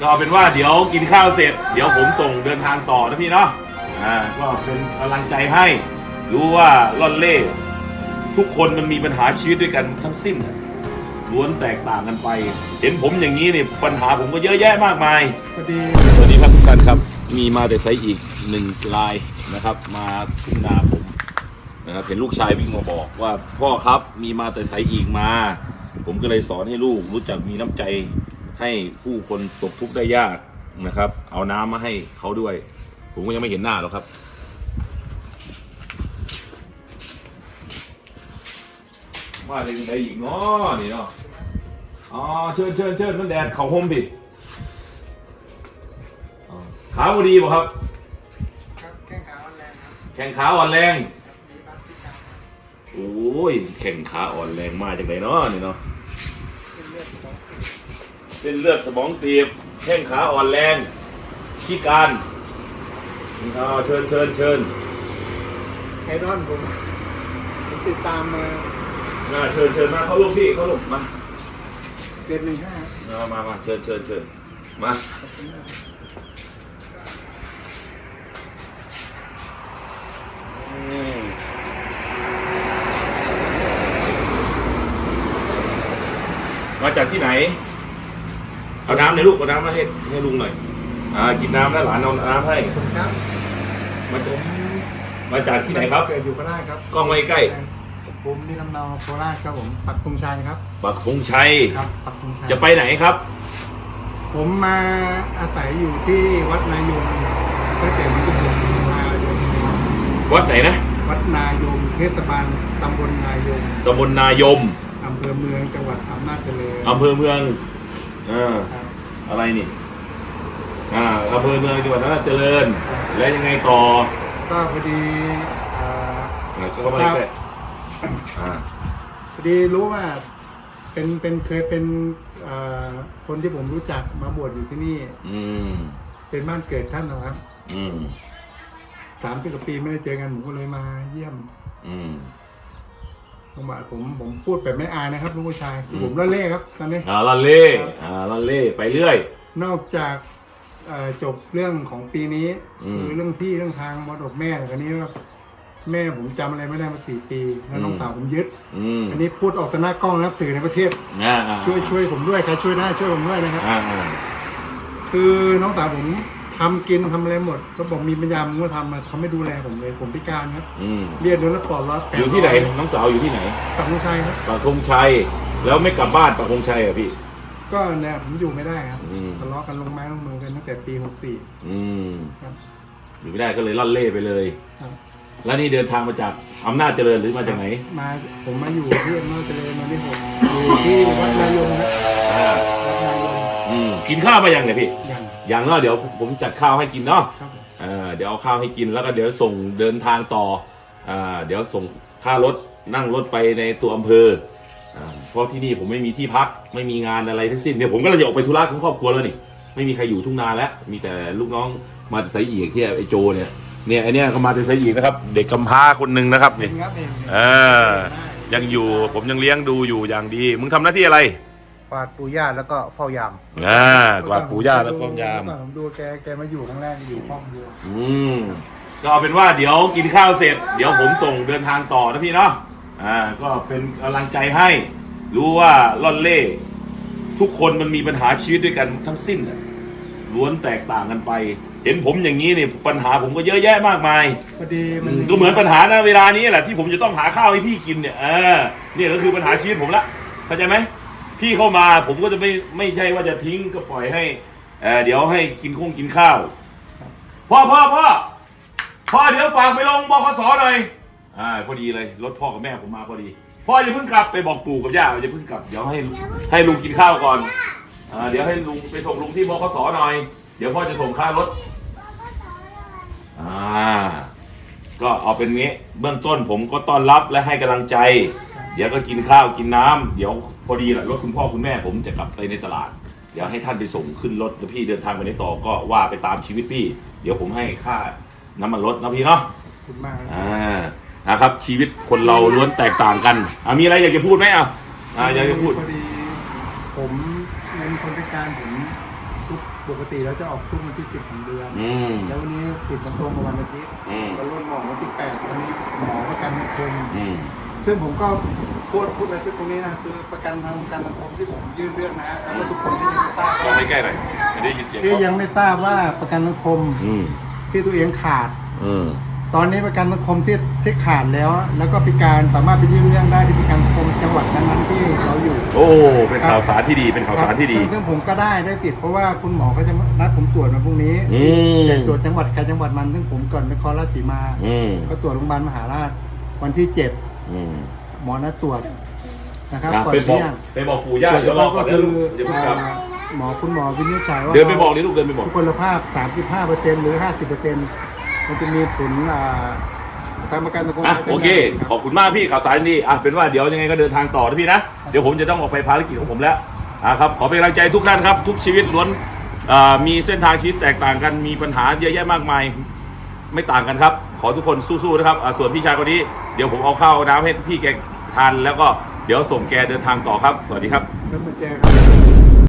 ก็เอาเป็นว่าเดี๋ยวกินข้าวเสร็จ เดี๋ยวผมส่งเดินทางต่อนะพี่เนาะอ่าก็เป็นกำลังใจให้ รู้ว่าล่อนเล่ทุกคนมันมีปัญหาชีวิตด้วยกันทั้งสิ้นน่ะล้วนแตกต่างกันไป เห็นผมอย่างนี้เนี่ยปัญหาผมก็เยอะแยะมากมาย พอดีสวัสดีครับทุกท่านครับ มีมาแต่ไซส์อีกหนึ่งลายนะครับ มาทุ่งนาผมนะครับเห็นลูกชายวิ่งมาบอกว่าพ่อครับมีมาแต่ไซส์อีกมา ผมก็เลยสอนให้ลูกรู้จักมีน้ำใจ ให้ผู้คนตกทุกข์ได้ยากนะครับ เอาน้ำมาให้เขาด้วย ผมก็ยังไม่เห็นหน้าหรอกครับ มาเลยได้อีกเนาะนี่เนาะอ๋อเชิญเชิญเชิญมันแดดเขาห่มผิดขาพอดีป่ะครับ แข้งขาอ่อนแรงครับแข่งขาอ่อนแรงโอ้ยแข่งขาอ่อนแรงมากจากไหนเนาะนี่เนาะ สมองตีบเป็นเลือดสมองตีบแข้งขาอ่อนแรงพิการอ๋อเชิญเชิญเชิญไอดอลผมผมติดตามมาอ่าเชิญเชิญมาเข้าลูกพี่เข้าลูกมาเดือนหนึ่งห้ามามามาเชิญเชิญเชิญมาขอบคุณมากอืมมาจากที่ไหน เอาน้ำหน่อยลูกเอาน้ำมาให้ให้ลุงหน่อย อ่ากินน้ำแล้วหลานเอาน้ำให้ผมครับมาจากมาจากที่ไหนครับ เกิดอยู่โคราชครับกล้องไว้ใกล้ ผมนี่ลำเนาโคราชครับผมปักธงชัยครับ ปักธงชัย ครับปักธงชัยจะไปไหนครับ ผมมาอาศัยอยู่ที่วัดนายงตั้งแต่วันที่หกมาเลยวัดไหนนะวัดนายงเทศบาลตำบลนายงตำบลนายมอำเภอเมืองจังหวัดอำนาจเจริญอำเภอเมือง อ่าครับอะไรนี่ อ่าอำเภอเมืองจังหวัดนราชเจริญ แล้วยังไงต่อก็พอดีอ่า อ่าก็มาครับใกล้อ่า พอดีรู้ว่าเป็นเป็นเคยเป็นเอ่อคนที่ผมรู้จักมาบวชอยู่ที่นี่อืม เป็นบ้านเกิดท่านนะครับอืม สามสิบกว่าปีไม่ได้เจอกันผมก็เลยมาเยี่ยม อืม ผมบอกผมผมพูดแบบไม่อายนะครับลูกผู้ชายคือมผมละเล่ครับตอนนี้ อ่าลันเล่อ่าลันเล่ไปเรื่อย นอกจากเอ่อจบเรื่องของปีนี้อืมคือเรื่องที่เรื่องทางมรดกแม่แต่คราวนี้ว่าแม่ผมจำอะไรไม่ได้มาสี่ปีแล้วน้องอืม สาวผมยึด อืมอันนี้พูดออกต่อหน้ากล้องนะครับสื่อในประเทศ อ่าอ่าช่วยช่วยผมด้วยใครช่วยได้ช่วยผมด้วยนะครับ อ่าอ่าคือน้องสาวผม ทำกินทำอะไรหมด ก็บอกมีปัญญาผมก็ทำมาเขาไม่ดูแลผมเลย ผมพิการครับอืมเรียนโดนแล้วปลอดรับอยู่ที่ไหนน้องสาวอยู่ที่ไหนตักมุชัยครับ ปักธงชัย แล้วไม่กลับบ้านปักธงชัยเหรอะพี่ ก็เนี่ยผมอยู่ไม่ได้ครับอืม ทะเลาะกันลงไม้ลงมือกันตั้งแต่ปี64อืมครับอยู่ไม่ได้ก็เลยล่อนเล่ไปเลย ครับ แล้วนี่เดินทางมาจากอำนาจเจริญหรือมาจากไหนมาผมมาอยู่ที่อำนาจเจริญมาที่ผมอยู่ที่วัดนายงครับอ่าวัดนายงอืมกินข้าวมายังเนี่ยพี่ ยัง ยังเนาะเดี๋ยวผมจัดข้าวให้กินเนาะครับผมอ่าเดี๋ยวเอาข้าวให้กินแล้วก็เดี๋ยวส่งเดินทางต่ออ่าเดี๋ยวส่งค่ารถนั่งรถไปในตัวอำเภออ่าเพราะที่นี่ผมไม่มีที่พักไม่มีงานอะไรทั้งสิ้นเนี่ยผมก็เลยจะออกไปธุระของครอบครัวแล้วนี่ไม่มีใครอยู่ทุ่งนาแล้ว มีแต่ลูกน้องมาแต่ไซอีกที่ไอโจเนี่ยเนี่ยไอเนี่ยก็มาแต่ไซอีกนะครับ เด็กกำพร้าคนหนึ่งนะครับเอนี่งครับเอง เออยังอยู่ผมยังเลี้ยงดูอยู่อย่างดี มึงทำหน้าที่อะไร กวาดปูย่าแล้วก็เฝ้ายาม อ่ากวาดปู่ย่าแล้วก็ยาม ผมดูแกแกมาอยู่ครั้งแรกอยู่ห้องเดียวอืมก็เอาเป็นว่าเดี๋ยวกินข้าวเสร็จ เดี๋ยวผมส่งเดินทางต่อนะพี่เนาะอ่า ก็เป็นกำลังใจให้ รู้ว่าล่อนเล่ทุกคนมันมีปัญหาชีวิตด้วยกันทั้งสิ้นน่ะล้วนแตกต่างกันไป เห็นผมอย่างนี้เนี่ยปัญหาผมก็เยอะแยะมากมาย พอดีมันก็เหมือนปัญหานะเวลานี้แหละที่ผมจะต้องหาข้าวให้พี่กินเนี่ยเออเนี่ยก็คือปัญหาชีวิตผมละเข้าใจไหม พี่เข้ามาผมก็จะไม่ไม่ใช่ว่าจะทิ้งก็ปล่อยให้เออเดี๋ยวให้กินคงกินข้าวพ่อพ่อพ่อพ่อเดี๋ยวฝากไปลงบขสหน่อยอ่าพอดีเลยรถพ่อกับแม่ผมมาพอดี พ่ออย่าเพิ่งกลับไปบอกปู่กับย่าอย่าเพิ่งกลับเดี๋ยวให้ให้ลุงกินข้าวก่อนอ่าเดี๋ยวให้ลุงไปส่งลุงที่บขสหน่อย เดี๋ยวพ่อจะส่งค่ารถอ่าก็เอาเป็นงี้เบื้องต้นผมก็ต้อนรับและให้กำลังใจ เดี๋ยวก็กินข้าวกินน้ำเดี๋ยวพอดีแหละรถคุณพ่อคุณแม่ผมจะกลับไปในตลาด เดี๋ยวให้ท่านไปส่งขึ้นรถแล้วพี่เดินทางไปในต่อก็ว่าไปตามชีวิตพี่ เดี๋ยวผมให้ค่าน้ำมันรถนะพี่เนาะขอบคุณมากครับอ่านะครับ ชีวิตคนเราล้วนแตกต่างกันอะมีอะไรอยากจะพูดไหมอะอ่าอยากจะพูดพอดี ผมเป็นคนพิการผมทุกปกติแล้วจะออกทุกวันที่สิบของเดือน อืม แล้ววันนี้สิบมันตรงกับวันอาทิตย์อืม ก็ลดหมอกวันที่แปดวันนี้หมอประกันสังคมอืม ซึ่งผมก็พูดพูดอะไรที่ตรงนี้นะคือประกันทางประกันสังคมที่ผมยื่นเรื่องนะแล้วก็ทุกคนที่ยังไม่ทราบลองไปใกล้หน่อยไม่ได้ยินเสียงที่เขายังไม่ทราบว่าประกันสังคมอืมที่ตัวเองขาด อืมตอนนี้ประกันสังคมที่ที่ขาดแล้ว แล้วก็พิการสามารถไปยื่นเรื่องได้ที่ประกันสังคมจังหวัดนั้นๆที่เราอยู่ โอ้ เป็นข่าวสารที่ดี เป็นข่าวสารที่ดีซึ่งซึ่งผมก็ได้ได้สิทธิ์เพราะว่าคุณหมอเขาจะนัดผมตรวจมาพรุ่งนี้อืม แต่ตรวจจังหวัดใครจังหวัดมันซึ่งผมก่อนนครราชสีมา อืม ก็ตรวจโรงพยาบาลมหาราชวันที่เจ็ด อืม หมอนัดตรวจนะครับอะก่อนไปบอกเที่ยงไปบอกปู่ย่าเดี๋ยวรอก่ก็อนนะคืลูอกเดี๋ยวผมกลับอ่าหมอคุณหมอวินิจฉัยว่า เดินไปบอกเลยลูกเดินไปบอก ทุกพลภาพ 35%หรือ 50%มันจะมีผลอ่าทางประกันสังคมอะโอเค ขอบคุณมากพี่ข่าวสารดีอะเป็นว่าเดี๋ยวยังไงก็เดินทางต่อนะพี่นะ เดี๋ยวผมจะต้องออกไปภารกิจของผมแล้วอะครับขอเป็นกำลังใจทุกท่านครับ ทุกชีวิตล้วนอ่ามีเส้นทางชีวิตแตกต่างกันมีปัญหาเยอะแยะมากมาย ไม่ต่างกันครับ ขอทุกคนสู้ๆนะครับอะส่วนพี่ชายคนนี้ เดี๋ยวผมเอาข้าวน้ำให้พี่แกทานแล้วก็เดี๋ยวส่งแกเดินทางต่อครับ สวัสดีครับ แล้วมาเจอครับ